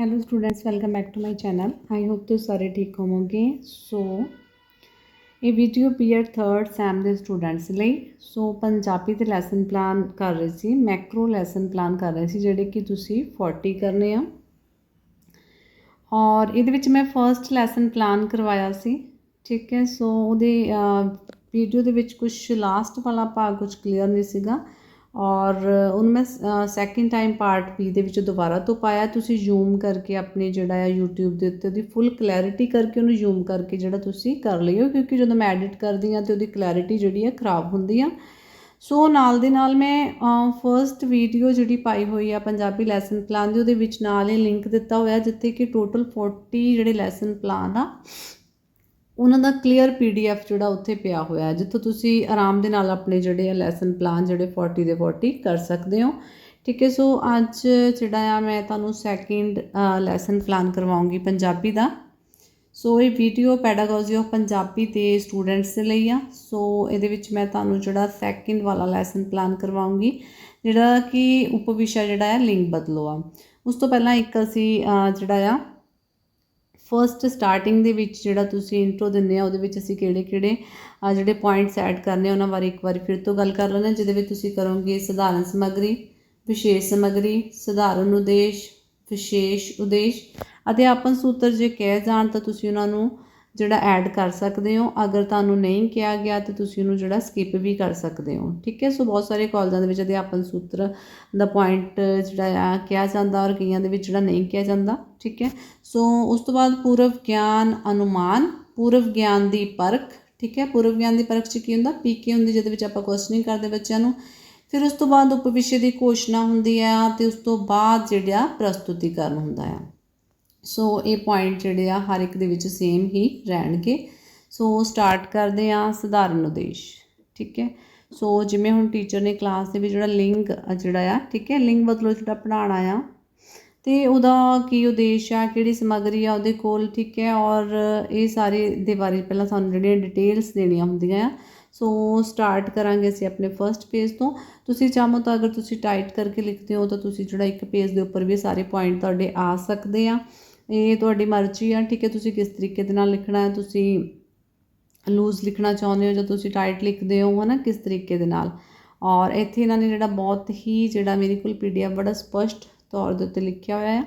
Hello students welcome back to my channel I hope ਤੁਸੀਂ ਸਾਰੇ ਠੀਕ ਹੋਵੋਗੇ ਸੋ ਇਹ ਵੀਡੀਓ ਪੀਅਰ 3rd ਸੈਮ ਦੇ ਸਟੂਡੈਂਟਸ ਲਈ। ਸੋ ਪੰਜਾਬੀ ਦੇ ਲੈਸਨ ਪਲਾਨ ਕਰ ਰਹੇ ਸੀ ਮੈਕਰੋ ਲੈਸਨ ਪਲਾਨ ਕਰ ਰਹੇ ਸੀ, ਜਿਹੜੇ ਕਿ ਤੁਸੀਂ 40 ਕਰਨੇ ਆ। ਔਰ ਇਹਦੇ ਵਿੱਚ ਮੈਂ ਫਰਸਟ ਲੈਸਨ ਪਲਾਨ ਕਰਵਾਇਆ ਸੀ, ਠੀਕ ਹੈ? ਸੋ ਉਹਦੇ ਵੀਡੀਓ ਦੇ ਵਿੱਚ ਕੁਝ ਲਾਸਟ ਵਾਲਾ ਭਾਗ ਕੁਝ ਕਲੀਅਰ ਨਹੀਂ ਸੀਗਾ। ਔਰ ਉਹਨੂੰ ਮੈਂ ਸੈਕਿੰਡ ਟਾਈਮ ਪਾਰਟ ਬੀ ਦੇ ਵਿੱਚ ਦੁਬਾਰਾ ਤੋਂ ਪਾਇਆ, ਤੁਸੀਂ ਜ਼ੂਮ ਕਰਕੇ ਆਪਣੇ ਜਿਹੜਾ ਆ YouTube ਦੇ ਉੱਤੇ ਉਹਦੀ ਫੁੱਲ ਕਲੈਰਿਟੀ ਕਰਕੇ ਉਹਨੂੰ ਜ਼ੂਮ ਕਰਕੇ ਜਿਹੜਾ ਤੁਸੀਂ ਕਰ ਲਿਓ ਕਿਉਂਕਿ ਜਦੋਂ ਮੈਂ ਐਡਿਟ ਕਰਦੀ ਆ ਤੇ ਉਹਦੀ ਕਲੈਰਿਟੀ ਜਿਹੜੀ ਆ ਖਰਾਬ ਹੁੰਦੀ ਆ। ਸੋ ਨਾਲ ਦੇ ਨਾਲ ਮੈਂ ਫਰਸਟ ਵੀਡੀਓ ਜਿਹੜੀ ਪਾਈ ਹੋਈ ਆ ਪੰਜਾਬੀ ਲੈਸਨ ਪਲਾਨ ਦੀ, ਉਹਦੇ ਵਿੱਚ ਨਾਲ ਹੀ ਲਿੰਕ ਦਿੱਤਾ ਹੋਇਆ, ਜਿੱਥੇ ਕਿ ਟੋਟਲ 40 ਜਿਹੜੇ ਲੈਸਨ ਪਲਾਨ ਆ ਉਹਨਾਂ ਦਾ ਕਲੀਅਰ ਪੀਡੀਐਫ ਜਿਹੜਾ ਉੱਥੇ ਪਿਆ ਹੋਇਆ ਹੈ, ਜਿੱਥੋਂ ਤੁਸੀਂ ਆਰਾਮ ਦੇ ਨਾਲ ਆਪਣੇ ਜਿਹੜੇ ਆ ਲੈਸਨ ਪਲਾਨ ਜਿਹੜੇ 40 ਦੇ 40 ਕਰ ਸਕਦੇ ਹੋ। ਠੀਕ ਹੈ ਸੋ ਅੱਜ ਜਿਹੜਾ ਆ ਮੈਂ ਤੁਹਾਨੂੰ ਸੈਕਿੰਡ ਲੈਸਨ ਪਲਾਨ ਕਰਵਾਉਂਗੀ ਪੰਜਾਬੀ ਦਾ। ਸੋ ਇਹ ਵੀਡੀਓ ਪੈਡਾਗੋਜੀ ਆਫ ਪੰਜਾਬੀ ਤੇ ਸਟੂਡੈਂਟਸ ਦੇ ਲਈ ਆ। ਸੋ ਇਹਦੇ ਵਿੱਚ ਮੈਂ ਤੁਹਾਨੂੰ ਜਿਹੜਾ ਸੈਕਿੰਡ ਵਾਲਾ ਲੈਸਨ ਪਲਾਨ ਕਰਵਾਉਂਗੀ, ਜਿਹੜਾ ਕਿ ਉਪ ਵਿਸ਼ਾ ਜਿਹੜਾ ਹੈ, ਲਿੰਗ ਬਦਲੋ ਆ। ਉਸ ਤੋਂ ਪਹਿਲਾਂ ਇੱਕ ਅਸੀਂ ਜਿਹੜਾ ਆ ਫਰਸਟ ਸਟਾਰਟਿੰਗ ਦੇ ਵਿੱਚ ਜਿਹੜਾ ਤੁਸੀਂ ਇੰਟਰੋ ਦਿੰਦੇ ਆ, ਉਹਦੇ ਵਿੱਚ ਅਸੀਂ ਕਿਹੜੇ ਕਿਹੜੇ ਜਿਹੜੇ ਪੁਆਇੰਟਸ ਐਡ ਕਰਨੇ ਉਹਨਾਂ ਬਾਰੇ ਇੱਕ ਵਾਰੀ ਫਿਰ ਤੋਂ ਗੱਲ ਕਰ ਲੈਣਾ ਜਿਹਦੇ ਵਿੱਚ ਤੁਸੀਂ ਕਰੋਗੇ ਸਧਾਰਨ ਸਮੱਗਰੀ, ਵਿਸ਼ੇਸ਼ ਸਮੱਗਰੀ, ਸਧਾਰਨ ਉਦੇਸ਼, ਵਿਸ਼ੇਸ਼ ਉਦੇਸ਼ ਅਧਿਆਪਨ ਸੂਤਰ ਜੇ ਕਹਿ ਜਾਣ ਤਾਂ ਤੁਸੀਂ ਉਹਨਾਂ ਨੂੰ ਜਿਹੜਾ ਐਡ ਕਰ ਸਕਦੇ ਹੋ। ਅਗਰ ਤੁਹਾਨੂੰ ਨਹੀਂ ਕਿਹਾ ਗਿਆ ਤਾਂ ਤੁਸੀਂ ਉਹਨੂੰ ਜਿਹੜਾ ਸਕਿਪ ਵੀ ਕਰ ਸਕਦੇ ਹੋ। ਠੀਕ ਹੈ? ਸੋ ਬਹੁਤ ਸਾਰੇ ਕਾਲਜਾਂ ਦੇ ਵਿੱਚ ਅਧਿਆਪਨ ਸੂਤਰ ਦਾ ਪੁਆਇੰਟ ਜਿਹੜਾ ਆ ਕਿਹਾ ਜਾਂਦਾ ਔਰ ਕਈਆਂ ਦੇ ਵਿੱਚ ਜਿਹੜਾ ਨਹੀਂ ਕਿਹਾ ਜਾਂਦਾ। ਠੀਕ ਹੈ? ਸੋ ਉਸ ਤੋਂ ਬਾਅਦ ਪੂਰਵ ਗਿਆਨ ਅਨੁਮਾਨ, ਪੂਰਵ ਗਿਆਨ ਦੀ ਪਰਖ। ਠੀਕ ਹੈ? ਪੂਰਵ ਗਿਆਨ ਦੀ ਪਰਖ ਚ ਕੀ ਹੁੰਦਾ? ਪੀਕੇ ਹੁੰਦੀ, ਜਿਹਦੇ ਵਿੱਚ ਆਪਾਂ ਕੁਐਸਚਨਿੰਗ ਕਰਦੇ ਬੱਚਿਆਂ ਨੂੰ। ਫਿਰ ਉਸ ਤੋਂ ਬਾਅਦ ਉਪ ਵਿਸ਼ੇ ਦੀ ਘੋਸ਼ਣਾ ਹੁੰਦੀ ਆ ਤੇ ਉਸ ਤੋਂ ਬਾਅਦ ਜਿਹੜਾ ਪ੍ਰਸਤੁਤੀਕਰਨ ਹੁੰਦਾ ਆ। ਸੋ ਇਹ ਪੁਆਇੰਟ ਜਿਹੜੇ ਆ, ਹਰ ਇੱਕ ਦੇ ਵਿੱਚ ਸੇਮ ਹੀ ਰਹਿਣਗੇ। ਸੋ ਸਟਾਰਟ ਕਰਦੇ ਆ ਸਧਾਰਨ ਉਦੇਸ਼, ਠੀਕ ਹੈ? ਸੋ ਜਿਵੇਂ ਹੁਣ ਟੀਚਰ ਨੇ ਕਲਾਸ ਦੇ ਵਿੱਚ ਜਿਹੜਾ ਲਿੰਗ ਜਿਹੜਾ ਆ, ਠੀਕ ਹੈ? ਲਿੰਗ ਬਦਲੋ ਜਿਹੜਾ ਪੜਾਉਣਾ ਆ। ਤੇ ਉਹਦਾ ਕੀ ਉਦੇਸ਼ ਆ, ਕਿਹੜੀ ਸਮੱਗਰੀ ਆ ਉਹਦੇ ਕੋਲ, ਠੀਕ ਹੈ? ਔਰ ਇਹ ਸਾਰੇ ਦੇ ਬਾਰੇ ਪਹਿਲਾਂ ਸਾਨੂੰ ਜਿਹੜੀਆਂ ਡਿਟੇਲਸ ਦੇਣੀਆਂ ਹੁੰਦੀਆਂ ਆ। ਸੋ ਸਟਾਰਟ ਕਰਾਂਗੇ ਅਸੀਂ ਆਪਣੇ ਫਰਸਟ ਪੇਜ ਤੋਂ। ਤੁਸੀਂ ਚਾਹੋ ਤਾਂ ਅਗਰ ਤੁਸੀਂ ਟਾਈਟ ਕਰਕੇ ਲਿਖਦੇ ਹੋ, ਤਾਂ ਤੁਸੀਂ ਜਿਹੜਾ ਇੱਕ ਪੇਜ ਦੇ ਉੱਪਰ ਵੀ ਸਾਰੇ ਪੁਆਇੰਟ ਤੁਹਾਡੇ ਆ ਸਕਦੇ ਆ। ਇਹ ਤੁਹਾਡੀ ਮਰਜ਼ੀ ਆ, ਠੀਕ ਹੈ, ਤੁਸੀਂ ਕਿਸ ਤਰੀਕੇ ਦੇ ਨਾਲ ਲਿਖਣਾ ਹੈ, ਤੁਸੀਂ ਲੂਜ਼ ਲਿਖਣਾ ਚਾਹੁੰਦੇ ਹੋ ਜਾਂ ਤੁਸੀਂ ਟਾਈਟ ਲਿਖਦੇ ਹੋ, ਹਨਾ, ਕਿਸ ਤਰੀਕੇ ਦੇ ਨਾਲ। ਔਰ ਇੱਥੇ ਇਹਨਾਂ ਨੇ ਜਿਹੜਾ ਬਹੁਤ ਹੀ ਜਿਹੜਾ ਮੇਰੇ ਕੋਲ ਪੀਡੀਐਫ ਬੜਾ ਸਪਸ਼ਟ ਤੌਰ ਦੇ ਉੱਤੇ ਲਿਖਿਆ ਹੋਇਆ ਹੈ।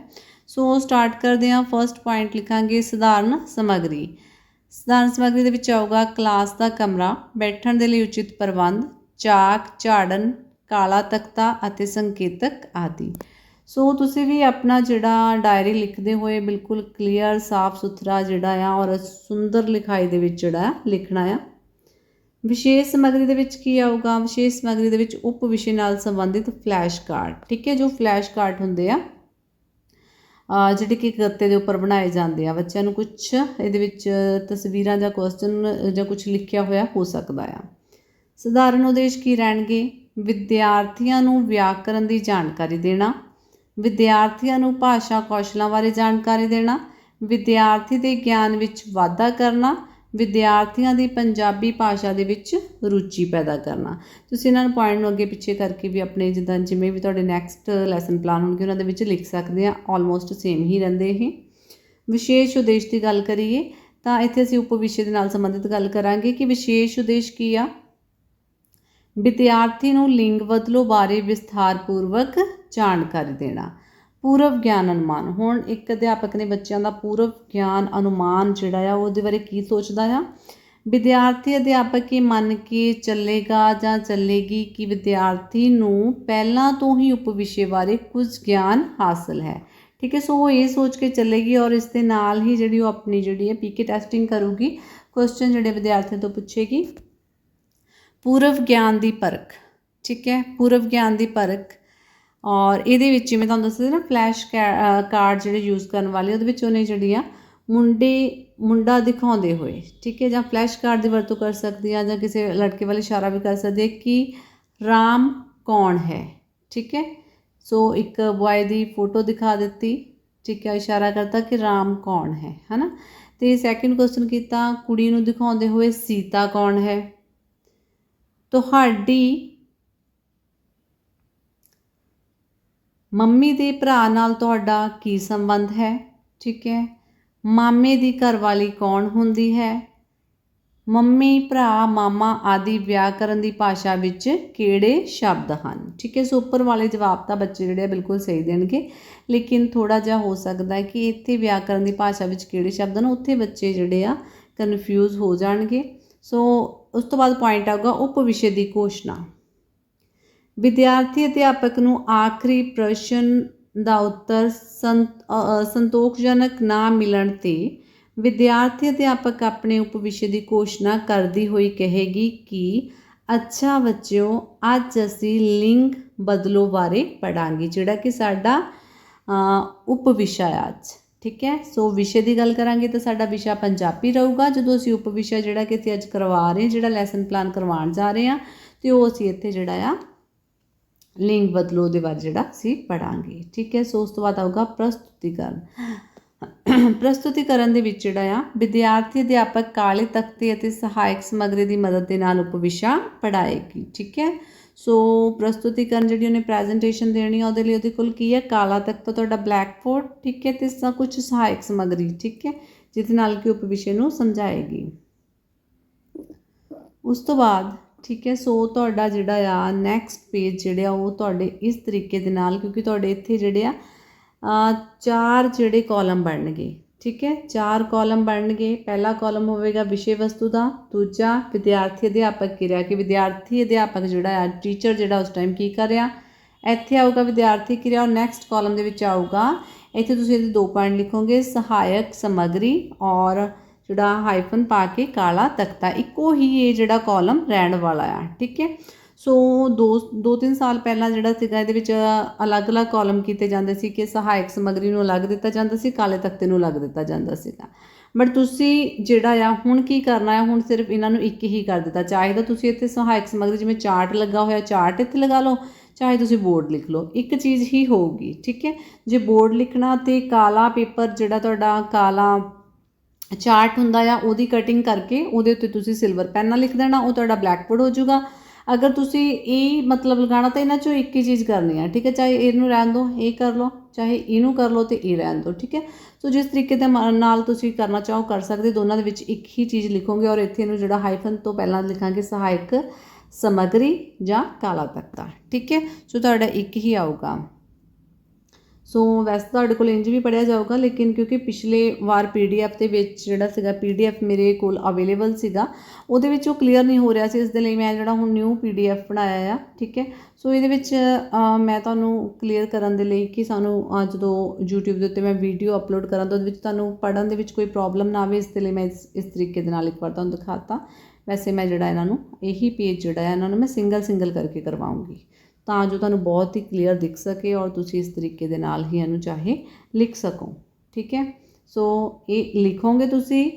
ਸੋ ਸਟਾਰਟ ਕਰਦੇ ਹਾਂ ਫਰਸਟ ਪੁਆਇੰਟ ਲਿਖਾਂਗੇ, ਸਧਾਰਨ ਸਮੱਗਰੀ। ਸਧਾਰਨ ਸਮੱਗਰੀ ਦੇ ਵਿੱਚ ਆਊਗਾ ਕਲਾਸ ਦਾ ਕਮਰਾ, ਬੈਠਣ ਦੇ ਲਈ ਉਚਿਤ ਪ੍ਰਬੰਧ, ਚਾਕ, ਝਾੜਨ, ਕਾਲਾ ਤਖਤਾ ਅਤੇ ਸੰਕੇਤਕ ਆਦਿ। ਸੋ ਤੁਸੀਂ ਵੀ ਆਪਣਾ ਜਿਹੜਾ ਡਾਇਰੀ ਲਿਖਦੇ ਹੋਏ ਬਿਲਕੁਲ ਕਲੀਅਰ, ਸਾਫ਼ ਸੁਥਰਾ ਜਿਹੜਾ ਆ ਔਰ ਸੁੰਦਰ ਲਿਖਾਈ ਦੇ ਵਿੱਚ ਜਿਹੜਾ ਲਿਖਣਾ ਆ। ਵਿਸ਼ੇਸ਼ ਸਮੱਗਰੀ ਦੇ ਵਿੱਚ ਕੀ ਆਊਗਾ? ਵਿਸ਼ੇਸ਼ ਸਮੱਗਰੀ ਦੇ ਵਿੱਚ ਉਪ ਵਿਸ਼ੇ ਨਾਲ ਸੰਬੰਧਿਤ ਫਲੈਸ਼ ਕਾਰਡ, ਠੀਕ ਹੈ, ਜੋ ਫਲੈਸ਼ ਕਾਰਡ ਹੁੰਦੇ ਆ। ਜਿਹੜੇ ਕਿ ਗੱਤੇ ਦੇ ਉੱਪਰ ਬਣਾਏ ਜਾਂਦੇ ਆ। ਬੱਚਿਆਂ ਨੂੰ ਕੁਝ ਇਹਦੇ ਵਿੱਚ ਤਸਵੀਰਾਂ ਜਾਂ ਕੁਐਸਚਨ ਜਾਂ ਕੁਝ ਲਿਖਿਆ ਹੋਇਆ ਹੋ ਸਕਦਾ ਆ। ਸਧਾਰਨ ਉਦੇਸ਼ ਕੀ ਰਹਿਣਗੇ? ਵਿਦਿਆਰਥੀਆਂ ਨੂੰ ਵਿਆਕਰਨ ਦੀ ਜਾਣਕਾਰੀ ਦੇਣਾ ਵਿਦਿਆਰਥੀਆਂ ਨੂੰ ਭਾਸ਼ਾ ਕੌਸ਼ਲਾਂ ਬਾਰੇ ਜਾਣਕਾਰੀ ਦੇਣਾ, ਵਿਦਿਆਰਥੀ ਦੇ ਗਿਆਨ ਵਿੱਚ ਵਾਧਾ ਕਰਨਾ, ਵਿਦਿਆਰਥੀਆਂ ਦੀ ਪੰਜਾਬੀ ਭਾਸ਼ਾ ਦੇ ਵਿੱਚ ਰੁਚੀ ਪੈਦਾ ਕਰਨਾ। ਤੁਸੀਂ ਇਹਨਾਂ ਨੂੰ ਪੁਆਇੰਟ ਨੂੰ ਅੱਗੇ ਪਿੱਛੇ ਕਰਕੇ ਵੀ ਆਪਣੇ ਜਿੱਦਾਂ ਜਿਵੇਂ ਵੀ ਤੁਹਾਡੇ ਨੈਕਸਟ ਲੈਸਨ ਪਲਾਨ ਹੋਣਗੇ, ਉਹਨਾਂ ਦੇ ਵਿੱਚ ਲਿਖ ਸਕਦੇ ਆ। ਆਲਮੋਸਟ ਸੇਮ ਹੀ ਰਹਿੰਦੇ ਇਹ। ਵਿਸ਼ੇਸ਼ ਉਦੇਸ਼ ਦੀ ਗੱਲ ਕਰੀਏ, ਤਾਂ ਇੱਥੇ ਅਸੀਂ ਉਪ ਵਿਸ਼ੇ ਦੇ ਨਾਲ ਸੰਬੰਧਿਤ ਗੱਲ ਕਰਾਂਗੇ ਕਿ ਵਿਸ਼ੇਸ਼ ਉਦੇਸ਼ ਕੀ ਆ? ਵਿਦਿਆਰਥੀ ਨੂੰ ਲਿੰਗ ਬਦਲੋ ਬਾਰੇ ਵਿਸਥਾਰਪੂਰਵਕ ਜਾਣਕਾਰੀ ਦੇਣਾ। ਪੂਰਵ ਗਿਆਨ ਅਨੁਮਾਨ। ਹੁਣ ਇੱਕ ਅਧਿਆਪਕ ਨੇ ਬੱਚਿਆਂ ਦਾ ਪੂਰਵ ਗਿਆਨ ਅਨੁਮਾਨ ਜਿਹੜਾ ਆ, ਉਹਦੇ ਬਾਰੇ ਕੀ ਸੋਚਦਾ ਆ? ਵਿਦਿਆਰਥੀ ਅਧਿਆਪਕ ਇਹ ਮੰਨ ਕੇ ਚੱਲੇਗਾ ਜਾਂ ਚੱਲੇਗੀ ਕਿ ਵਿਦਿਆਰਥੀ ਨੂੰ ਪਹਿਲਾਂ ਤੋਂ ਹੀ ਉਪ ਵਿਸ਼ੇ ਬਾਰੇ ਕੁਝ ਗਿਆਨ ਹਾਸਲ ਹੈ। ਠੀਕ ਹੈ, ਸੋ ਉਹ ਇਹ ਸੋਚ ਕੇ ਚੱਲੇਗੀ ਔਰ ਇਸ ਦੇ ਨਾਲ ਹੀ ਜਿਹੜੀ ਉਹ ਆਪਣੀ ਜਿਹੜੀ ਹੈ ਪੀਕੇ ਟੈਸਟਿੰਗ ਕਰੂਗੀ। ਕੁਐਸਚਨ ਜਿਹੜੇ ਵਿਦਿਆਰਥੀਆਂ ਤੋਂ ਪੁੱਛੇਗੀ। ਪੂਰਵ ਗਿਆਨ ਦੀ ਪਰਖ। ਠੀਕ ਹੈ, ਪੂਰਵ ਗਿਆਨ ਦੀ ਪਰਖ ਔਰ ਇਹਦੇ ਵਿੱਚ ਜਿਵੇਂ ਤੁਹਾਨੂੰ ਦੱਸਿਆ ਨਾ ਫਲੈਸ਼ ਕਾਰਡ ਜਿਹੜੇ ਯੂਜ਼ ਕਰਨ ਵਾਲੇ, ਉਹਦੇ ਵਿੱਚ ਉਹਨੇ ਜਿਹੜੀ ਆ ਮੁੰਡੇ, ਮੁੰਡਾ ਦਿਖਾਉਂਦੇ ਹੋਏ, ਠੀਕ ਹੈ, ਜਾਂ ਫਲੈਸ਼ ਕਾਰਡ ਦੀ ਵਰਤੋਂ ਕਰ ਸਕਦੀ ਆ, ਜਾਂ ਕਿਸੇ ਲੜਕੇ ਵੱਲ ਇਸ਼ਾਰਾ ਵੀ ਕਰ ਸਕਦੇ ਕਿ ਰਾਮ ਕੌਣ ਹੈ, ਠੀਕ ਹੈ? ਸੋ ਇੱਕ ਬॉय ਦੀ ਫੋਟੋ ਦਿਖਾ ਦਿੱਤੀ, ਠੀਕ ਹੈ, ਇਸ਼ਾਰਾ ਕਰਤਾ ਕਿ ਰਾਮ ਕੌਣ ਹੈ, ਹਨਾ? ਤੇ ਸੈਕਿੰਡ ਕੁਐਸਚਨ ਕੀਤਾ, ਕੁੜੀ ਨੂੰ ਦਿਖਾਉਂਦੇ ਹੋਏ ਸੀਤਾ ਕੌਣ ਹੈ? ਤੁਹਾਡੀ ਮੰਮੀ ਦੇ ਭਰਾ ਨਾਲ ਤੁਹਾਡਾ ਕੀ ਸੰਬੰਧ ਹੈ? ਠੀਕ ਹੈ। ਮਾਮੇ ਦੀ ਘਰਵਾਲੀ ਕੌਣ ਹੁੰਦੀ ਹੈ? ਮੰਮੀ, ਭਰਾ, ਮਾਮਾ ਆਦਿ ਵਿਆਕਰਨ ਦੀ ਭਾਸ਼ਾ ਵਿੱਚ ਕਿਹੜੇ ਸ਼ਬਦ ਹਨ? ਠੀਕ ਹੈ, ਸੋ ਉੱਪਰ ਵਾਲੇ ਜਵਾਬ ਤਾਂ ਬੱਚੇ ਜਿਹੜੇ ਆ ਬਿਲਕੁਲ ਸਹੀ ਦੇਣਗੇ। ਲੇਕਿਨ ਥੋੜਾ ਜਿਹਾ ਹੋ ਸਕਦਾ ਹੈ ਕਿ ਇੱਥੇ ਵਿਆਕਰਨ ਦੀ ਭਾਸ਼ਾ ਵਿੱਚ ਕਿਹੜੇ ਸ਼ਬਦ ਹਨ, ਉੱਥੇ ਬੱਚੇ ਜਿਹੜੇ ਆ ਕਨਫਿਊਜ਼ ਹੋ ਜਾਣਗੇ। ਸੋ ਉਸ ਤੋਂ ਬਾਅਦ ਪੁਆਇੰਟ ਆਊਗਾ ਉਪ ਵਿਸ਼ੇ ਦੀ ਘੋਸ਼ਣਾ। ਵਿਦਿਆਰਥੀ ਅਧਿਆਪਕ ਨੂੰ ਆਖਰੀ ਪ੍ਰਸ਼ਨ ਦਾ ਉੱਤਰ ਸੰਤ- ਸੰਤੋਖਜਨਕ ਨਾ ਮਿਲਣ ਤੇ ਵਿਦਿਆਰਥੀ ਅਧਿਆਪਕ ਆਪਣੇ ਉਪ ਵਿਸ਼ੇ ਦੀ ਘੋਸ਼ਣਾ ਕਰਦੀ ਹੋਈ ਕਹੇਗੀ ਕਿ ਅੱਛਾ ਬੱਚਿਓ ਅੱਜ ਅਸੀਂ ਲਿੰਗ ਬਦਲੋ ਬਾਰੇ ਪੜਾਂਗੇ ਜਿਹੜਾ ਕਿ ਸਾਡਾ ਅ, ਉਪ ਵਿਸ਼ਾ ਹੈ ਅੱਜ ਠੀਕ ਹੈ? ਸੋ ਵਿਸ਼ੇ ਦੀ ਗੱਲ ਕਰਾਂਗੇ ਤਾਂ ਸਾਡਾ ਵਿਸ਼ਾ ਪੰਜਾਬੀ ਰਹੂਗਾ। ਜਦੋਂ ਅਸੀਂ ਉਪ ਵਿਸ਼ਾ ਜਿਹੜਾ ਕਿ ਅਸੀਂ ਅੱਜ ਕਰਵਾ ਰਹੇ ਹਾਂ ਜਿਹੜਾ ਲੈਸਨ ਪਲਾਨ ਕਰਵਾਉਣ ਜਾ ਰਹੇ ਹਾਂ ਤੇ ਉਹ ਅਸੀਂ ਇੱਥੇ ਜਿਹੜਾ ਆ ਲਿੰਗ ਬਦਲੋ ਦੇ ਬਾਰੇ ਜਿਹੜਾ ਅਸੀਂ ਪੜਾਂਗੇ ਠੀਕ ਹੈ, ਸੋ ਉਸ ਤੋਂ ਬਾਅਦ ਆਊਗਾ ਪ੍ਰਸਤੁਤੀਕਰਨ। ਪ੍ਰਸਤੁਤੀਕਰਨ ਦੇ ਵਿੱਚ ਜਿਹੜਾ ਆ, ਵਿਦਿਆਰਥੀ ਅਧਿਆਪਕ ਕਾਲੇ ਤਖਤੇ ਅਤੇ ਸਹਾਇਕ ਸਮੱਗਰੀ ਦੀ ਮਦਦ ਦੇ ਨਾਲ ਉਪਵਿਸ਼ਾ ਪੜਾਏਗੀ ਠੀਕ ਹੈ, ਸੋ ਪ੍ਰਸਤੁਤੀਕਰਨ ਜਿਹੜੀ ਉਹਨੇ ਪ੍ਰੈਜੈਂਟੇਸ਼ਨ ਦੇਣੀ ਆ, ਉਹਦੇ ਲਈ ਉਹਦੇ ਕੋਲ ਕੀ ਹੈ? ਕਾਲਾ ਤਖਤ ਤੁਹਾਡਾ ਬਲੈਕ ਬੋਰਡ ਠੀਕ ਹੈ, ਤੇ ਇਸ ਤਰ੍ਹਾਂ ਕੁਝ ਸਹਾਇਕ ਸਮੱਗਰੀ, ਠੀਕ ਹੈ, ਜਿਹਦੇ ਨਾਲ ਕਿ ਉਪਵਿਸ਼ੇ ਨੂੰ ਸਮਝਾਏਗੀ। ਉਸ ਤੋਂ ਬਾਅਦ ਠੀਕ ਹੈ, ਸੋ ਤੁਹਾਡਾ ਜਿਹੜਾ ਆ ਨੈਕਸਟ ਪੇਜ ਜਿਹੜੇ ਆ ਉਹ ਤੁਹਾਡੇ ਇਸ ਤਰੀਕੇ ਦੇ ਨਾਲ, ਕਿਉਂਕਿ ਤੁਹਾਡੇ ਇੱਥੇ ਜਿਹੜੇ ਆ ਚਾਰ ਜਿਹੜੇ ਕਾਲਮ ਬਣਨਗੇ, ਠੀਕ ਹੈ, ਚਾਰ ਕਾਲਮ ਬਣਨਗੇ। ਪਹਿਲਾ ਕਾਲਮ ਹੋਵੇਗਾ ਵਿਸ਼ੇ ਵਸਤੂ ਦਾ, ਦੂਜਾ ਵਿਦਿਆਰਥੀ ਅਧਿਆਪਕ ਕਿਰਿਆ, ਕਿ ਵਿਦਿਆਰਥੀ ਅਧਿਆਪਕ ਜਿਹੜਾ ਆ ਟੀਚਰ ਜਿਹੜਾ ਉਸ ਟਾਈਮ ਕੀ ਕਰ ਰਿਹਾ। ਇੱਥੇ ਆਊਗਾ ਵਿਦਿਆਰਥੀ ਕਿਰਿਆ, ਔਰ ਨੈਕਸਟ ਕਾਲਮ ਦੇ ਵਿੱਚ ਆਊਗਾ, ਇੱਥੇ ਤੁਸੀਂ ਇਹਦੇ ਦੋ ਪੁਆਇੰਟ ਲਿਖੋਗੇ, ਸਹਾਇਕ ਸਮੱਗਰੀ ਔਰ ਜਿਹੜਾ ਹਾਈਫਨ ਪਾ ਕੇ ਕਾਲਾ ਤਖਤਾ, ਇੱਕੋ ਹੀ ਇਹ ਜਿਹੜਾ ਕਾਲਮ ਰਹਿਣ ਵਾਲਾ ਆ, ਠੀਕ ਹੈ? ਸੋ ਦੋ ਦੋ ਤਿੰਨ ਸਾਲ ਪਹਿਲਾਂ ਜਿਹੜਾ ਸੀਗਾ, ਇਹਦੇ ਵਿੱਚ ਅਲੱਗ-ਅਲੱਗ ਕਾਲਮ ਕੀਤੇ ਜਾਂਦੇ ਸੀ ਕਿ ਸਹਾਇਕ ਸਮੱਗਰੀ ਨੂੰ ਅਲੱਗ ਦਿੱਤਾ ਜਾਂਦਾ ਸੀ, ਕਾਲੇ ਤਖਤੇ ਨੂੰ ਅਲੱਗ ਦਿੱਤਾ ਜਾਂਦਾ ਸੀਗਾ। ਬਟ ਤੁਸੀਂ ਜਿਹੜਾ ਆ, ਹੁਣ ਕੀ ਕਰਨਾ ਹੈ ਹੁਣ ਸਿਰਫ ਇਹਨਾਂ ਨੂੰ ਇੱਕ ਹੀ ਕਰ ਦਿੱਤਾ। ਚਾਹੇ ਤਾਂ ਤੁਸੀਂ ਇੱਥੇ ਸਹਾਇਕ ਸਮੱਗਰੀ, ਜਿਵੇਂ ਚਾਰਟ ਲੱਗਾ ਹੋਇਆ, ਚਾਰਟ ਇੱਥੇ ਲਗਾ ਲਓ, ਚਾਹੇ ਤੁਸੀਂ ਬੋਰਡ ਲਿਖ ਲਓ। ਇੱਕ ਚੀਜ਼ ਹੀ ਹੋਊਗੀ, ਠੀਕ ਹੈ? ਜੇ ਬੋਰਡ ਲਿਖਣਾ ਤੇ ਕਾਲਾ ਪੇਪਰ ਜਿਹੜਾ ਤੁਹਾਡਾ ਕਾਲਾ ਚਾਰਟ ਹੁੰਦਾ ਆ, ਉਹਦੀ ਕਟਿੰਗ ਕਰਕੇ ਉਹਦੇ ਉੱਤੇ ਤੁਸੀਂ ਸਿਲਵਰ ਪੈਨ ਨਾਲ ਲਿਖ ਦੇਣਾ, ਉਹ ਤੁਹਾਡਾ ਬਲੈਕ ਬੋਰਡ ਹੋ ਜਾਊਗਾ। ਅਗਰ ਤੁਸੀਂ ਇਹ ਮਤਲਬ ਲਗਾਉਣਾ ਤਾਂ ਇਹਨਾਂ ਚੋਂ ਇੱਕ ਹੀ ਚੀਜ਼ ਕਰਨੀ ਆ, ਠੀਕ ਹੈ? ਚਾਹੇ ਇਹਨੂੰ ਰਹਿਣ ਦਿਓ, ਇਹ ਕਰ ਲਓ, ਚਾਹੇ ਇਹਨੂੰ ਕਰ ਲਓ ਤੇ ਇਹ ਰਹਿਣ ਦਿਓ, ਠੀਕ ਹੈ? ਸੋ ਜਿਸ ਤਰੀਕੇ ਦੇ ਮ- ਨਾਲ ਤੁਸੀਂ ਕਰਨਾ ਚਾਹੋ, ਕਰ ਸਕਦੇ, ਦੋਨਾਂ ਦੇ ਵਿੱਚ ਇੱਕ ਹੀ ਚੀਜ਼ ਲਿਖੋਗੇ ਔਰ ਇੱਥੇ ਇਹਨੂੰ ਜਿਹੜਾ ਹਾਈਫਨ ਤੋਂ ਪਹਿਲਾਂ ਲਿਖਾਂਗੇ, ਸਹਾਇਕ ਸਮੱਗਰੀ ਜਾਂ ਕਾਲਾ ਤਖਤਾ ਠੀਕ ਹੈ? ਸੋ ਤੁਹਾਡਾ ਇੱਕ ਹੀ ਆਊਗਾ। ਸੋ ਵੈਸੇ ਤੁਹਾਡੇ ਕੋਲ ਇੰਜ ਵੀ ਪੜਿਆ ਜਾਊਗਾ ਲੇਕਿਨ ਕਿਉਂਕਿ ਪਿਛਲੇ ਵਾਰ ਪੀਡੀਐਫ ਦੇ ਵਿੱਚ ਜਿਹੜਾ ਸੀਗਾ ਪੀਡੀਐਫ ਮੇਰੇ ਕੋਲ ਅਵੇਲੇਬਲ ਸੀਗਾ ਉਹਦੇ ਵਿੱਚ ਉਹ ਕਲੀਅਰ ਨਹੀਂ ਹੋ ਰਿਹਾ ਸੀ ਇਸ ਦੇ ਲਈ ਮੈਂ ਜਿਹੜਾ ਹੁਣ ਨਿਊ ਪੀਡੀਐਫ ਬਣਾਇਆ ਆ ਠੀਕ ਹੈ ਸੋ ਇਹਦੇ ਵਿੱਚ ਮੈਂ ਤੁਹਾਨੂੰ ਕਲੀਅਰ ਕਰਨ ਦੇ ਲਈ ਕਿ ਸਾਨੂੰ ਜਦੋਂ YouTube ਦੇ ਉੱਤੇ ਮੈਂ ਵੀਡੀਓ ਅਪਲੋਡ ਕਰਾਂ ਤਾਂ ਉਹਦੇ ਵਿੱਚ ਤੁਹਾਨੂੰ ਪੜਨ ਦੇ ਵਿੱਚ ਕੋਈ ਪ੍ਰੋਬਲਮ ਨਾ ਆਵੇ ਇਸ ਦੇ ਲਈ ਮੈਂ ਇਸ ਇਸ ਤਰੀਕੇ ਦੇ ਨਾਲ ਇੱਕ ਵਾਰ ਤੁਹਾਨੂੰ ਦਿਖਾਤਾ ਵੈਸੇ ਮੈਂ ਜਿਹੜਾ ਇਹਨਾਂ ਨੂੰ ਇਹੀ ਪੇਜ ਜਿਹੜਾ ਹੈ ਇਹਨਾਂ ਨੂੰ ਮੈਂ ਸਿੰਗਲ ਸਿੰਗਲ ਕਰਕੇ ਕਰਵਾਉਂਗੀ ਤਾਂ ਜੋ ਤੁਹਾਨੂੰ ਬਹੁਤ ਹੀ ਕਲੀਅਰ ਦਿਖ ਸਕੇ ਔਰ ਤੁਸੀਂ ਇਸ ਤਰੀਕੇ ਦੇ ਨਾਲ ਹੀ ਇਹਨੂੰ ਚਾਹੇ ਲਿਖ ਸਕੋ, ਠੀਕ ਹੈ? ਸੋ ਇਹ ਲਿਖੋਗੇ ਤੁਸੀਂ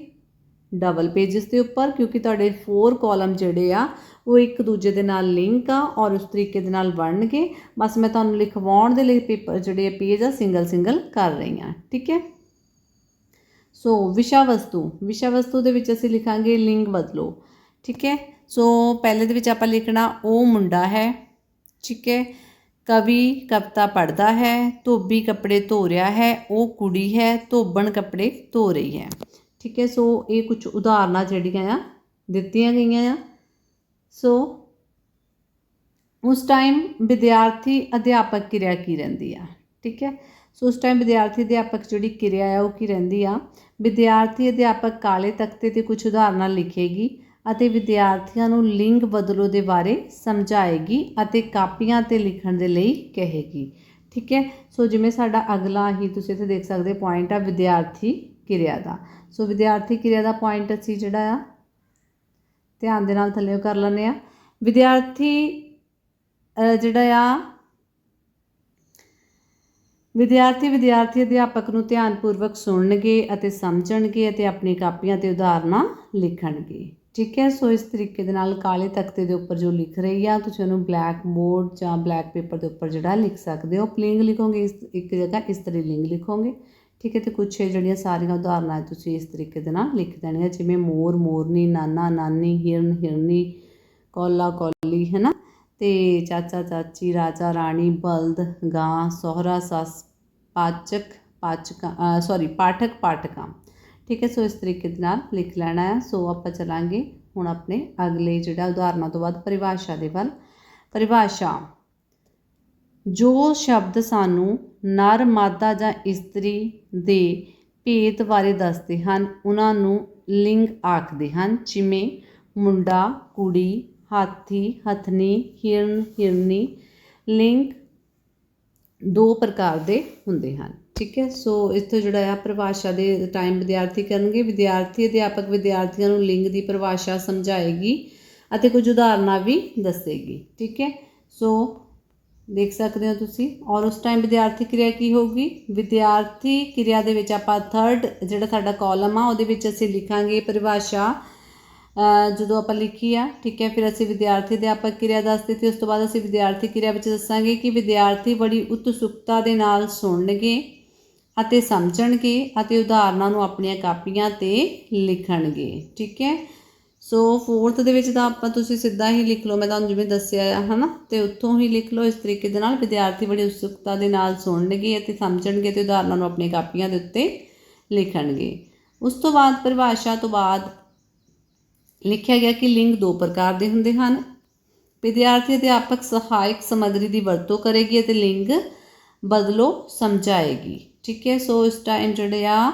ਡਬਲ ਪੇजेस ਦੇ ਉੱਪਰ, ਕਿਉਂਕਿ ਤੁਹਾਡੇ 4 ਕਾਲਮ ਜਿਹੜੇ ਆ, ਉਹ ਇੱਕ ਦੂਜੇ ਦੇ ਨਾਲ ਲਿੰਕ ਆ ਔਰ ਉਸ ਤਰੀਕੇ ਦੇ ਨਾਲ ਬਣਨਗੇ। ਬਸ ਮੈਂ ਤੁਹਾਨੂੰ ਲਿਖਵਾਉਣ ਦੇ ਲਈ ਪੇਪਰ ਜਿਹੜੇ ਪੇਜ ਆ ਸਿੰਗਲ ਸਿੰਗਲ ਕਰ ਰਹੀ ਹਾਂ, ਠੀਕ ਹੈ? ਸੋ ਵਿਸ਼ਾ ਵਸਤੂ ਵਿਸ਼ਾ ਵਸਤੂ ਦੇ ਵਿੱਚ ਅਸੀਂ ਲਿਖਾਂਗੇ ਲਿੰਗ ਬਦਲੋ, ਠੀਕ ਹੈ? ਸੋ ਪਹਿਲੇ ਦੇ ਵਿੱਚ ਆਪਾਂ ਲਿਖਣਾ ਉਹ ਮੁੰਡਾ ਹੈ ਠੀਕ ਹੈ। ਕਵੀ ਕਵਿਤਾ ਪੜ੍ਹਦਾ ਹੈ, ਧੋਬੀ ਕੱਪੜੇ ਧੋ ਰਿਹਾ ਹੈ, ਉਹ ਕੁੜੀ ਹੈ, ਧੋਬਣ ਕੱਪੜੇ ਧੋ ਰਹੀ ਹੈ। ਠੀਕ ਹੈ, ਸੋ ਇਹ ਕੁਝ ਉਦਾਹਰਨਾਂ ਜਿਹੜੀਆਂ ਆ, ਦਿੱਤੀਆਂ ਗਈਆਂ ਆ। ਸੋ ਉਸ ਟਾਈਮ ਵਿਦਿਆਰਥੀ ਅਧਿਆਪਕ ਕਿਰਿਆ ਕੀ ਰਹਿੰਦੀ ਆ? ਠੀਕ ਹੈ, ਸੋ ਉਸ ਟਾਈਮ ਵਿਦਿਆਰਥੀ ਅਧਿਆਪਕ ਜਿਹੜੀ ਕਿਰਿਆ ਆ, ਉਹ ਕੀ ਰਹਿੰਦੀ ਆ? ਵਿਦਿਆਰਥੀ ਅਧਿਆਪਕ ਕਾਲੇ ਤਖਤੇ ਤੇ ਕੁਝ ਉਦਾਹਰਨਾਂ ਲਿਖੇਗੀ। ਅਤੇ ਵਿਦਿਆਰਥੀਆਂ ਨੂੰ ਲਿੰਗ ਬਦਲੋ ਦੇ ਬਾਰੇ ਸਮਝਾਏਗੀ ਅਤੇ ਕਾਪੀਆਂ ਤੇ ਲਿਖਣ ਦੇ ਲਈ ਕਹੇਗੀ। ਠੀਕ ਹੈ? ਸੋ ਜਿਵੇਂ ਸਾਡਾ ਅਗਲਾ ਹੀ ਤੁਸੀਂ ਇੱਥੇ ਦੇਖ ਸਕਦੇ ਪੁਆਇੰਟ ਆ ਵਿਦਿਆਰਥੀ ਕਿਰਿਆ ਦਾ। ਸੋ ਵਿਦਿਆਰਥੀ ਕਿਰਿਆ ਦਾ ਪੁਆਇੰਟ ਅਸੀਂ ਜਿਹੜਾ ਆ, ਧਿਆਨ ਦੇ ਨਾਲ ਥੱਲੇ ਕਰ ਲੈਂਦੇ ਆ ਵਿਦਿਆਰਥੀ ਜਿਹੜਾ ਆ, ਵਿਦਿਆਰਥੀ ਵਿਦਿਆਰਥੀ ਅਧਿਆਪਕ ਨੂੰ ਧਿਆਨਪੂਰਵਕ ਸੁਣਨਗੇ ਅਤੇ ਸਮਝਣਗੇ ਅਤੇ ਆਪਣੀ ਕਾਪੀਆਂ ਤੇ ਉਦਾਹਰਨਾਂ ਲਿਖਣਗੇ। ਠੀਕ ਹੈ, ਸੋ ਇਸ ਤਰੀਕੇ ਦੇ ਨਾਲ ਕਾਲੇ ਤਖਤੇ ਦੇ ਉੱਪਰ ਜੋ ਲਿਖ ਰਹੀ ਆ, ਤੁਸੀਂ ਉਹਨੂੰ ਬਲੈਕ ਬੋਰਡ ਜਾਂ ਬਲੈਕ ਪੇਪਰ ਦੇ ਉੱਪਰ ਜਿਹੜਾ ਲਿਖ ਸਕਦੇ ਹੋ। ਪਲਿੰਗ ਲਿਖੋਗੇ, ਇਸ ਇੱਕ ਜਗ੍ਹਾ ਇਸ ਤਰ੍ਹਾਂ ਲਿੰਗ ਲਿਖੋਗੇ। ਠੀਕ ਹੈ, ਤੇ ਕੁਛ ਜਿਹੜੀਆਂ ਸਾਰੀਆਂ ਉਦਾਹਰਨਾਂ ਤੁਸੀਂ ਇਸ ਤਰੀਕੇ ਦੇ ਨਾਲ ਲਿਖ ਦੇਣੀਆਂ, ਜਿਵੇਂ ਮੋਰ, ਮੋਰਨੀ, ਨਾਨਾ, ਨਾਨੀ, ਹਿਰਨ, ਹਿਰਨੀ, ਕੋਲਾ, ਕੋਲੀ ਹੈ ਨਾ ਤੇ ਚਾਚਾ, ਚਾਚੀ, ਰਾਜਾ, ਰਾਣੀ, ਬਲਦ, ਗਾਂ, ਸਹੁਰਾ, ਸੱਸ, ਪਾਚਕ, ਪਾਚਕਾਂ ਸੌਰੀ ਪਾਠਕ, ਪਾਠਕਾਂ। ਠੀਕ ਹੈ, ਸੋ ਇਸ ਤਰੀਕੇ ਦੇ ਨਾਲ ਲਿਖ ਲੈਣਾ ਹੈ। ਸੋ ਆਪਾਂ ਚਲਾਂਗੇ ਹੁਣ ਆਪਣੇ ਅਗਲੇ ਜਿਹੜਾ ਉਦਾਹਰਨਾਂ ਤੋਂ ਬਾਅਦ ਪਰਿਭਾਸ਼ਾ ਦੇ ਵੱਲ। ਪਰਿਭਾਸ਼ਾ, ਜੋ ਸ਼ਬਦ ਸਾਨੂੰ ਨਰ, ਮਾਦਾ ਜਾਂ ਇਸਤਰੀ ਦੇ ਭੇਤ ਬਾਰੇ ਦੱਸਦੇ ਹਨ, ਉਹਨਾਂ ਨੂੰ ਲਿੰਗ ਆਖਦੇ ਹਨ, ਜਿਵੇਂ ਮੁੰਡਾ, ਕੁੜੀ, ਹਾਥੀ, ਹਥਨੀ, ਹਿਰਨ, ਹਿਰਨੀ, ਲਿੰਗ ਦੋ ਪ੍ਰਕਾਰ ਦੇ ਹੁੰਦੇ ਹਨ। ਠੀਕ ਹੈ, ਸੋ ਇੱਥੇ ਜਿਹੜਾ ਆ ਪਰਿਭਾਸ਼ਾ ਦੇ ਟਾਈਮ ਵਿਦਿਆਰਥੀ ਕਰਨਗੇ, ਵਿਦਿਆਰਥੀ, ਅਧਿਆਪਕ ਵਿਦਿਆਰਥੀਆਂ ਨੂੰ ਲਿੰਗ ਦੀ ਪਰਿਭਾਸ਼ਾ ਸਮਝਾਏਗੀ ਅਤੇ ਕੁਝ ਉਦਾਹਰਨਾਂ ਵੀ ਦੱਸੇਗੀ, ਠੀਕ ਹੈ। ਸੋ ਦੇਖ ਸਕਦੇ ਹੋ ਤੁਸੀਂ, ਔਰ ਉਸ ਟਾਈਮ ਵਿਦਿਆਰਥੀ ਕਿਰਿਆ ਕੀ ਹੋਊਗੀ? ਵਿਦਿਆਰਥੀ ਕਿਰਿਆ ਦੇ ਵਿੱਚ ਆਪਾਂ ਥਰਡ ਜਿਹੜਾ ਸਾਡਾ ਕਾਲਮ ਆ, ਉਹਦੇ ਵਿੱਚ ਅਸੀਂ ਲਿਖਾਂਗੇ ਪਰਿਭਾਸ਼ਾ। ਜਦੋਂ ਆਪਾਂ ਲਿਖੀ ਆ, ਠੀਕ ਹੈ, ਫਿਰ ਅਸੀਂ ਵਿਦਿਆਰਥੀ ਅਧਿਆਪਕ ਕਿਰਿਆ ਦੱਸਦੇ ਤੇ ਉਸ ਤੋਂ ਬਾਅਦ ਅਸੀਂ ਵਿਦਿਆਰਥੀ ਕਿਰਿਆ ਵਿੱਚ ਦੱਸਾਂਗੇ ਕਿ ਵਿਦਿਆਰਥੀ ਬੜੀ ਉਤਸੁਕਤਾ ਦੇ ਨਾਲ ਸੁਣਨਗੇ। ਅਤੇ ਸਮਝਣਗੇ ਅਤੇ ਉਦਾਹਰਨਾਂ ਨੂੰ ਆਪਣੀਆਂ ਕਾਪੀਆਂ ਤੇ ਲਿਖਣਗੇ। ਠੀਕ ਹੈ? ਸੋ ਫੋਰਥ ਦੇ ਵਿੱਚ ਤਾਂ ਆਪਾਂ ਤੁਸੀਂ ਸਿੱਧਾ ਹੀ ਲਿਖ ਲਓ। ਮੈਂ ਤੁਹਾਨੂੰ ਜਿਵੇਂ ਦੱਸਿਆ ਹੈ ਹਨਾ? ਤੇ ਉੱਥੋਂ ਹੀ ਲਿਖ ਲਓ। ਇਸ ਤਰੀਕੇ ਦੇ ਨਾਲ ਵਿਦਿਆਰਥੀ ਬੜੀ ਉਤਸੁਕਤਾ ਦੇ ਨਾਲ ਸੁਣਨਗੇ ਅਤੇ ਸਮਝਣਗੇ ਤੇ ਉਦਾਹਰਨਾਂ ਨੂੰ ਆਪਣੀਆਂ ਕਾਪੀਆਂ ਦੇ ਉੱਤੇ ਲਿਖਣਗੇ। ਉਸ ਤੋਂ ਬਾਅਦ ਪਰਿਭਾਸ਼ਾ ਤੋਂ ਬਾਅਦ ਲਿਖਿਆ ਗਿਆ ਕਿ ਲਿੰਗ ਦੋ ਪ੍ਰਕਾਰ ਦੇ ਹੁੰਦੇ ਹਨ। ਵਿਦਿਆਰਥੀ ਅਧਿਆਪਕ ਸਹਾਇਕ ਸਮੱਗਰੀ ਦੀ ਵਰਤੋਂ ਕਰੇਗੀ ਅਤੇ ਲਿੰਗ ਬਦਲੋ ਸਮਝਾਏਗੀ। ਠੀਕ ਹੈ ਸੋ ਇਸ ਟਾਈਮ ਜਿਹੜੇ ਆ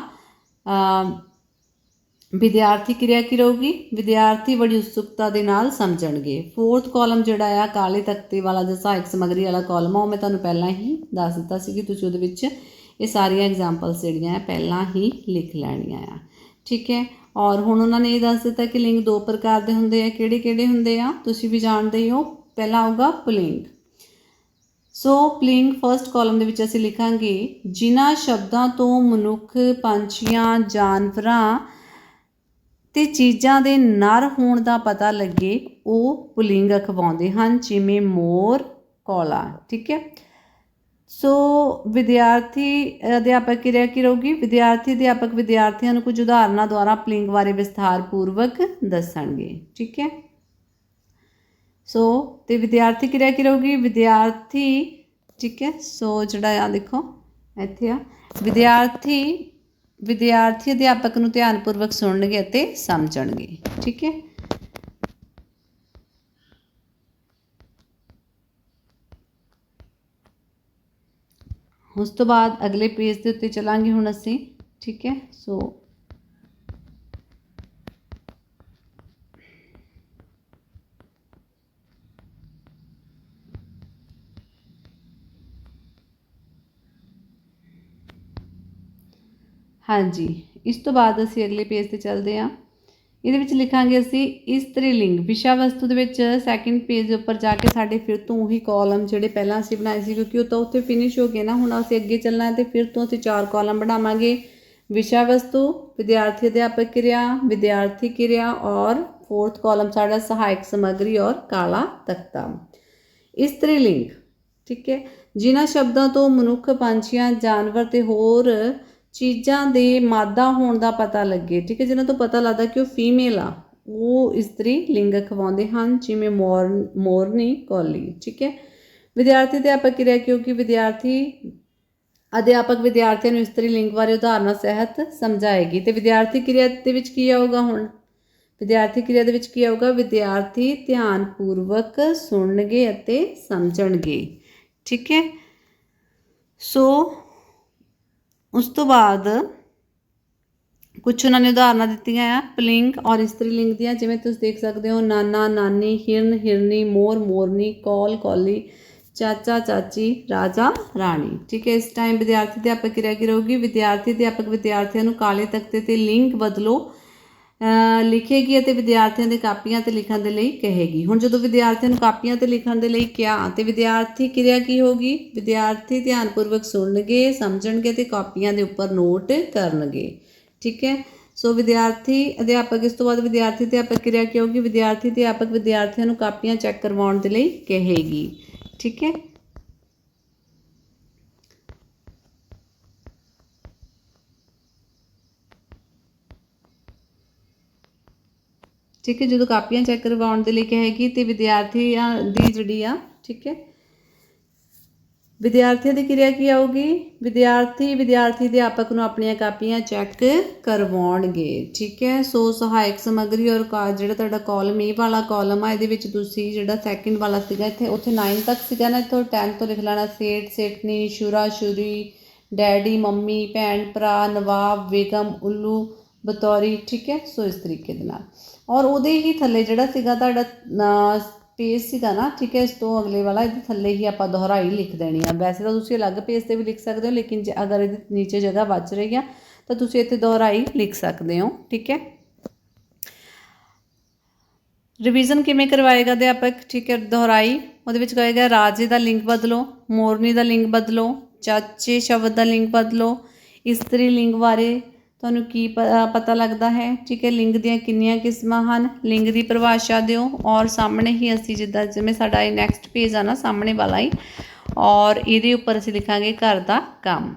ਵਿਦਿਆਰਥੀ ਕਿਰਿਆ ਕੀ ਰਹੂਗੀ? ਵਿਦਿਆਰਥੀ ਬੜੀ ਉਤਸੁਕਤਾ ਦੇ ਨਾਲ ਸਮਝਣਗੇ। ਫੋਰਥ ਕਾਲਮ ਜਿਹੜਾ ਆ, ਕਾਲੇ ਤਖਤੇ ਵਾਲਾ ਜਾਂ ਸਹਾਇਕ ਸਮੱਗਰੀ ਵਾਲਾ ਕਾਲਮ ਆ, ਉਹ ਮੈਂ ਤੁਹਾਨੂੰ ਪਹਿਲਾਂ ਹੀ ਦੱਸ ਦਿੱਤਾ ਸੀ ਕਿ ਤੁਸੀਂ ਉਹਦੇ ਵਿੱਚ ਇਹ ਸਾਰੀਆਂ ਐਗਜ਼ਾਮਪਲਸ ਜਿਹੜੀਆਂ ਆ, ਪਹਿਲਾਂ ਹੀ ਲਿਖ ਲੈਣੀਆਂ ਆ। ਠੀਕ ਹੈ, ਔਰ ਹੁਣ ਉਹਨਾਂ ਨੇ ਇਹ ਦੱਸ ਦਿੱਤਾ ਕਿ ਲਿੰਗ ਦੋ ਪ੍ਰਕਾਰ ਦੇ ਹੁੰਦੇ ਆ ਕਿਹੜੇ ਕਿਹੜੇ ਹੁੰਦੇ ਆ? ਤੁਸੀਂ ਵੀ ਜਾਣਦੇ ਹੋ, ਪਹਿਲਾ ਆਊਗਾ ਪੁਲਿੰਗ। ਸੋ ਪਲਿੰਗ ਫਰਸਟ ਕਾਲਮ ਦੇ ਵਿੱਚ ਅਸੀਂ ਲਿਖਾਂਗੇ, ਜਿਨ੍ਹਾਂ ਸ਼ਬਦਾਂ ਤੋਂ ਮਨੁੱਖ, ਪੰਛੀਆਂ, ਜਾਨਵਰਾਂ ਤੇ ਚੀਜ਼ਾਂ ਦੇ ਨਰ ਹੋਣ ਦਾ ਪਤਾ ਲੱਗੇ, ਉਹ ਪੁਲਿੰਗ ਅਖਵਾਉਂਦੇ ਹਨ, ਜਿਵੇਂ ਮੋਰ, ਕੋਲਾ, ਠੀਕ ਹੈ? ਸੋ ਵਿਦਿਆਰਥੀ, ਅਧਿਆਪਕ ਕਿਰਿਆ ਕੀ ਰਹੂਗੀ? ਵਿਦਿਆਰਥੀ, ਅਧਿਆਪਕ ਵਿਦਿਆਰਥੀਆਂ ਨੂੰ ਕੁਝ ਉਦਾਹਰਨਾਂ ਦੁਆਰਾ ਪਲਿੰਗ ਬਾਰੇ ਵਿਸਥਾਰ ਪੂਰਵਕ ਦੱਸਣਗੇ, ਠੀਕ ਹੈ? ਸੋ ਤੇ ਵਿਦਿਆਰਥੀ ਕਿਰਿਆ ਕੀ ਰਹੂਗੀ? ਵਿਦਿਆਰਥੀ, ਠੀਕ ਹੈ? ਸੋ ਜਿਹੜਾ ਆ ਦੇਖੋ, ਇੱਥੇ ਆ। ਵਿਦਿਆਰਥੀ ਵਿਦਿਆਰਥੀ ਅਧਿਆਪਕ ਨੂੰ ਧਿਆਨਪੂਰਵਕ ਸੁਣਨਗੇ ਅਤੇ ਸਮਝਣਗੇ, ਠੀਕ ਹੈ? ਉਸ ਤੋਂ ਬਾਅਦ ਅਗਲੇ ਪੇਜ ਦੇ ਉੱਤੇ ਚਲਾਂਗੇ ਹੁਣ ਅਸੀਂ, ਠੀਕ ਹੈ? ਸੋ ਹਾਂਜੀ, ਇਸ ਤੋਂ ਬਾਅਦ ਅਸੀਂ ਅਗਲੇ ਪੇਜ ਤੇ ਚੱਲਦੇ ਹਾਂ। ਇਹਦੇ ਵਿੱਚ ਲਿਖਾਂਗੇ ਅਸੀਂ ਇਸਤਰੀ ਲਿੰਗ ਵਿਸ਼ਾ ਵਸਤੂ ਦੇ ਵਿੱਚ ਸੈਕਿੰਡ ਪੇਜ ਦੇ ਉੱਪਰ ਜਾ ਕੇ ਸਾਡੇ ਫਿਰ ਤੋਂ ਉਹੀ ਕਾਲਮ ਜਿਹੜੇ ਪਹਿਲਾਂ ਅਸੀਂ ਬਣਾਏ ਸੀ, ਕਿਉਂਕਿ ਉਹ ਤਾਂ ਉੱਥੇ ਫਿਨਿਸ਼ ਹੋ ਗਏ ਨਾ, ਹੁਣ ਅਸੀਂ ਅੱਗੇ ਚੱਲਣਾ ਹੈ ਤੇ ਫਿਰ ਤੋਂ ਅਸੀਂ ਚਾਰ ਕਾਲਮ ਬਣਾਵਾਂਗੇ। ਵਿਸ਼ਾ ਵਸਤੂ ਵਿਦਿਆਰਥੀ ਅਧਿਆਪਕ ਕਿਰਿਆ, ਵਿਦਿਆਰਥੀ ਕਿਰਿਆ ਔਰ ਫੋਰਥ ਕਾਲਮ ਸਾਡਾ ਸਹਾਇਕ ਸਮੱਗਰੀ ਔਰ ਕਾਲਾ ਤਖਤਾ। ਇਸਤਰੀ ਲਿੰਗ ਠੀਕ ਹੈ, ਜਿਨ੍ਹਾਂ ਸ਼ਬਦਾਂ ਤੋਂ ਮਨੁੱਖ, ਪੰਛੀਆਂ, ਜਾਨਵਰ ਤੇ ਹੋਰ ਚੀਜ਼ਾਂ ਦੇ ਮਾਦਾ ਹੋਣ ਦਾ ਪਤਾ ਲੱਗੇ, ਠੀਕ ਹੈ ਜਿਨ੍ਹਾਂ ਤੋਂ ਪਤਾ ਲੱਗਦਾ ਕਿ ਉਹ ਫੀਮੇਲ ਆ, ਉਹ ਇਸਤਰੀ ਲਿੰਗ ਖਵਾਉਂਦੇ ਹਨ, ਜਿਵੇਂ ਮੋਰ, ਮੋਰਨੀ ਕੋਲੀ, ਠੀਕ ਹੈ। ਵਿਦਿਆਰਥੀ ਅਧਿਆਪਕ ਕਿਰਿਆ ਕਿਉਂਕਿ ਵਿਦਿਆਰਥੀ, ਅਧਿਆਪਕ ਵਿਦਿਆਰਥੀਆਂ ਨੂੰ ਇਸਤਰੀ ਲਿੰਗ ਬਾਰੇ ਉਦਾਹਰਨਾਂ ਸਹਿਤ ਸਮਝਾਏਗੀ। ਤੇ ਵਿਦਿਆਰਥੀ ਕਿਰਿਆ ਦੇ ਵਿੱਚ ਕੀ ਆਊਗਾ ਹੁਣ? ਵਿਦਿਆਰਥੀ ਕਿਰਿਆ ਦੇ ਵਿੱਚ ਕੀ ਆਊਗਾ? ਵਿਦਿਆਰਥੀ ਧਿਆਨ ਪੂਰਵਕ ਸੁਣਨਗੇ ਅਤੇ ਸਮਝਣਗੇ, ਠੀਕ ਹੈ। ਸੋ ਉਸ ਤੋਂ ਬਾਅਦ ਕੁਝ ਉਹਨਾਂ ਨੇ ਉਦਾਹਰਨਾਂ ਦਿੱਤੀਆਂ ਆ ਪਲਿੰਗ ਔਰ ਇਸਤਰੀ ਲਿੰਗ ਦੀਆਂ, ਜਿਵੇਂ ਤੁਸੀਂ ਦੇਖ ਸਕਦੇ ਹੋ, ਨਾਨਾ, ਨਾਨੀ, ਹਿਰਨ, ਹਿਰਨੀ, ਮੋਰ, ਮੋਰਨੀ, ਕੌਲ, ਕੌਲੀ, ਚਾਚਾ, ਚਾਚੀ, ਰਾਜਾ, ਰਾਣੀ। ਠੀਕ ਹੈ, ਇਸ ਟਾਈਮ ਵਿਦਿਆਰਥੀ ਅਧਿਆਪਕ ਕਿਰਿਆ ਕੀ ਰਹੂਗੀ। ਵਿਦਿਆਰਥੀ ਅਧਿਆਪਕ ਵਿਦਿਆਰਥੀਆਂ ਨੂੰ ਕਾਲੇ ਤਖਤੇ ਤੇ ਲਿੰਗ ਬਦਲੋ। ਲਿਖੇਗੀ ਅਤੇ ਵਿਦਿਆਰਥੀਆਂ ਦੇ ਕਾਪੀਆਂ ਤੇ ਲਿਖਣ ਦੇ ਲਈ ਕਹੇਗੀ। ਹੁਣ ਜਦੋਂ ਵਿਦਿਆਰਥੀਆਂ ਨੂੰ ਕਾਪੀਆਂ ਤੇ ਲਿਖਣ ਦੇ ਲਈ ਕਿਹਾ, ਤੇ ਵਿਦਿਆਰਥੀ ਕਿਰਿਆ ਕੀ ਹੋਗੀ ਵਿਦਿਆਰਥੀ ਧਿਆਨਪੂਰਵਕ ਸੁਣਨਗੇ, ਸਮਝਣਗੇ ਤੇ ਕਾਪੀਆਂ ਦੇ ਉੱਪਰ ਨੋਟ ਕਰਨਗੇ। ਠੀਕ ਹੈ? ਸੋ ਵਿਦਿਆਰਥੀ ਅਧਿਆਪਕ, ਇਸ ਤੋਂ ਬਾਅਦ ਵਿਦਿਆਰਥੀ ਅਧਿਆਪਕ ਕਿਰਿਆ ਕੀ ਹੋਗੀ ਵਿਦਿਆਰਥੀ ਅਧਿਆਪਕ ਵਿਦਿਆਰਥੀਆਂ ਨੂੰ ਕਾਪੀਆਂ ਚੈੱਕ ਕਰਵਾਉਣ ਦੇ ਲਈ ਕਹੇਗੀ। ਠੀਕ ਹੈ? ਠੀਕ ਹੈ, ਜਦੋਂ ਕਾਪੀਆਂ ਚੈੱਕ ਕਰਵਾਉਣ ਦੇ ਲਈ ਕਹੇਗੀ ਤੇ ਵਿਦਿਆਰਥੀਆਂ ਦੀ ਜਿਹੜੀ ਆ, ਠੀਕ ਹੈ, ਵਿਦਿਆਰਥੀਆਂ ਦੀ ਕਿਰਿਆ ਕੀ ਆਊਗੀ? ਵਿਦਿਆਰਥੀ ਵਿਦਿਆਰਥੀ ਅਧਿਆਪਕ ਨੂੰ ਆਪਣੀਆਂ ਕਾਪੀਆਂ ਚੈੱਕ ਕਰਵਾਉਣਗੇ, ਠੀਕ ਹੈ, ਸੋ ਸਹਾਇਕ ਸਮੱਗਰੀ ਔਰ ਕਾ- ਜਿਹੜਾ ਤੁਹਾਡਾ ਕਾਲਮ ਇਹ ਵਾਲਾ ਕਾਲਮ ਆ, ਇਹਦੇ ਵਿੱਚ ਤੁਸੀਂ ਜਿਹੜਾ ਸੈਕਿੰਡ ਵਾਲਾ ਸੀਗਾ, ਇੱਥੇ, ਉੱਥੇ 9 ਤੱਕ ਸੀਗਾ ਨਾ, ਇੱਥੋਂ 10 ਤੋਂ ਲਿਖ ਲੈਣਾ, ਸੇਠ, ਸੇਠਨੀ, ਸ਼ੁਰਾ, ਸ਼ੁਰੀ, ਡੈਡੀ, ਮੰਮੀ, ਭੈਣ, ਭਰਾ, ਨਵਾਬ, ਬੇਗਮ, ਉੱਲੂ, ਬਤੌਰੀ, ਠੀਕ ਹੈ, ਸੋ ਇਸ ਤਰੀਕੇ ਦੇ ਨਾਲ। ਔਰ ਉਹਦੇ ਹੀ ਥੱਲੇ ਜਿਹੜਾ ਸੀਗਾ ਤੁਹਾਡਾ ਪੇਜ ਸੀਗਾ ਨਾ, ਠੀਕ ਹੈ, ਇਸ ਤੋਂ ਅਗਲੇ ਵਾਲਾ, ਇਹਦੇ ਥੱਲੇ ਹੀ ਆਪਾਂ ਦੁਹਰਾਈ ਲਿਖ ਦੇਣੀ ਆ। ਵੈਸੇ ਤਾਂ ਤੁਸੀਂ ਅਲੱਗ ਪੇਜ ਤੇ ਵੀ ਲਿਖ ਸਕਦੇ ਹੋ, ਲੇਕਿਨ ਜੇ ਅਗਰ ਇਹਦੇ ਨੀਚੇ ਜਗ੍ਹਾ ਬਚ ਰਹੀ ਆ, ਤਾਂ ਤੁਸੀਂ ਇੱਥੇ ਦੁਹਰਾਈ ਲਿਖ ਸਕਦੇ ਹੋ, ਠੀਕ ਹੈ। ਰਿਵੀਜ਼ਨ ਕਿਵੇਂ ਕਰਵਾਏਗਾ ਦੇ ਅਧਿਆਪਕ? ਠੀਕ ਹੈ, ਦੁਹਰਾਈ, ਉਹਦੇ ਵਿੱਚ ਕਹੇਗਾ, ਰਾਜੇ ਦਾ ਲਿੰਗ ਬਦਲੋ, ਮੋਰਨੀ ਦਾ ਲਿੰਗ ਬਦਲੋ, ਚਾਚੇ ਸ਼ਬਦ ਦਾ ਲਿੰਗ ਬਦਲੋ, ਇਸਤਰੀ ਲਿੰਗ ਬਾਰੇ ਤੁਹਾਨੂੰ ਕੀ ਪਤਾ ਲੱਗਦਾ ਹੈ? ਠੀਕ ਹੈ, ਲਿੰਗ ਦੀਆਂ ਕਿੰਨੀਆਂ ਕਿਸਮਾਂ ਹਨ? ਲਿੰਗ ਦੀ ਪਰਿਭਾਸ਼ਾ ਦਿਓ ਔਰ ਸਾਹਮਣੇ ਹੀ ਅਸੀਂ ਜਿੱਦਾਂ, ਜਿਵੇਂ ਸਾਡਾ ਇਹ ਨੈਕਸਟ ਪੇਜ ਆ ਨਾ, ਸਾਹਮਣੇ ਵਾਲਾ ਹੀ। ਔਰ ਇਹਦੇ ਉੱਪਰ ਅਸੀਂ ਲਿਖਾਂਗੇ ਘਰ ਦਾ ਕੰਮ।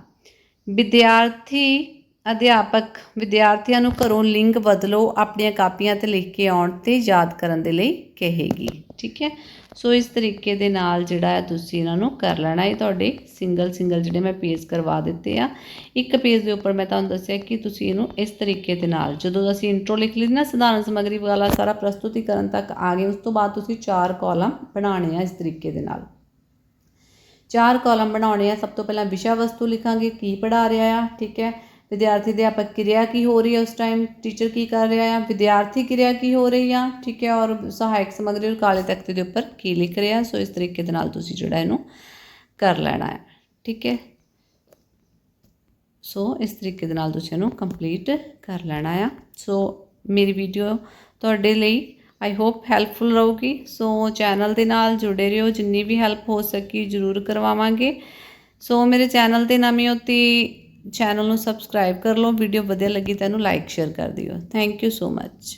ਵਿਦਿਆਰਥੀ ਅਧਿਆਪਕ ਵਿਦਿਆਰਥੀਆਂ ਨੂੰ ਘਰੋਂ ਲਿੰਕ ਬਦਲੋ ਆਪਣੀਆਂ ਕਾਪੀਆਂ ਤੇ ਲਿਖ ਕੇ ਆਉਣ ਤੇ ਯਾਦ ਕਰਨ ਦੇ ਲਈ ਕਹੇਗੀ। ਠੀਕ ਹੈ? ਸੋ ਇਸ ਤਰੀਕੇ ਦੇ ਨਾਲ ਜਿਹੜਾ ਹੈ ਤੁਸੀਂ ਇਹਨਾਂ ਨੂੰ ਕਰ ਲੈਣਾ। ਇਹ ਤੁਹਾਡੇ ਸਿੰਗਲ ਸਿੰਗਲ ਜਿਹੜੇ ਮੈਂ ਪੇਜ ਕਰਵਾ ਦਿੱਤੇ ਆ, ਇੱਕ ਪੇਜ ਦੇ ਉੱਪਰ ਮੈਂ ਤੁਹਾਨੂੰ ਦੱਸਿਆ ਕਿ ਤੁਸੀਂ ਇਹਨੂੰ ਇਸ ਤਰੀਕੇ ਦੇ ਨਾਲ, ਜਦੋਂ ਅਸੀਂ ਇੰਟਰੋ ਲਿਖ ਲਈ ਨਾ ਸਧਾਰਨ ਸਮੱਗਰੀ ਵਾਲਾ ਸਾਰਾ ਪ੍ਰਸਤੁਤੀਕਰਨ ਤੱਕ ਆ ਗਏ, ਉਸ ਤੋਂ ਬਾਅਦ ਤੁਸੀਂ ਚਾਰ ਕਾਲਮ ਬਣਾਉਣੇ ਆ ਇਸ ਤਰੀਕੇ ਦੇ ਨਾਲ। ਚਾਰ ਕਾਲਮ ਬਣਾਉਣੇ ਆ। ਸਭ ਤੋਂ ਪਹਿਲਾਂ ਵਿਸ਼ਾ ਵਸਤੂ ਲਿਖਾਂਗੇ, ਕੀ ਪੜਾ ਰਿਹਾ ਆ, ਠੀਕ ਹੈ? ਵਿਦਿਆਰਥੀ ਅਧਿਆਪਕ ਕਿਰਿਆ ਕੀ ਹੋ ਰਹੀ ਹੈ ਉਸ ਟਾਈਮ ਟੀਚਰ ਕੀ ਕਰ ਰਿਹਾ ਆ ਵਿਦਿਆਰਥੀ ਕਿਰਿਆ ਕੀ ਹੋ ਰਹੀ ਆ? ਠੀਕ ਹੈ, ਔਰ ਸਹਾਇਕ ਸਮੱਗਰੀ ਔਰ ਕਾਲੇ ਤਖਤੇ ਦੇ ਉੱਪਰ ਕੀ ਲਿਖ ਰਿਹਾ? ਸੋ ਇਸ ਤਰੀਕੇ ਦੇ ਨਾਲ ਤੁਸੀਂ ਜਿਹੜਾ ਇਹਨੂੰ ਕਰ ਲੈਣਾ ਹੈ। ਠੀਕ ਹੈ? ਸੋ ਇਸ ਤਰੀਕੇ ਦੇ ਨਾਲ ਤੁਸੀਂ ਇਹਨੂੰ ਕੰਪਲੀਟ ਕਰ ਲੈਣਾ ਆ। ਸੋ ਮੇਰੀ ਵੀਡੀਓ ਤੁਹਾਡੇ ਲਈ ਆਈ ਹੋਪ ਹੈਲਪਫੁਲ ਰਹੂਗੀ। ਸੋ ਚੈਨਲ ਦੇ ਨਾਲ ਜੁੜੇ ਰਹੋ। ਜਿੰਨੀ ਵੀ ਹੈਲਪ ਹੋ ਸਕੀ ਜ਼ਰੂਰ ਕਰਵਾਵਾਂਗੇ। ਸੋ ਮੇਰੇ ਚੈਨਲ ਦੇ ਨਵੇਂ ਹੋ ਤੇ ਚੈਨਲ ਨੂੰ ਸਬਸਕ੍ਰਾਈਬ ਕਰ ਲਓ ਵੀਡੀਓ ਵਧੀਆ ਲੱਗੀ ਤਾਂ ਇਹਨੂੰ ਲਾਈਕ ਸ਼ੇਅਰ ਕਰ ਦਿਓ। Thank you so much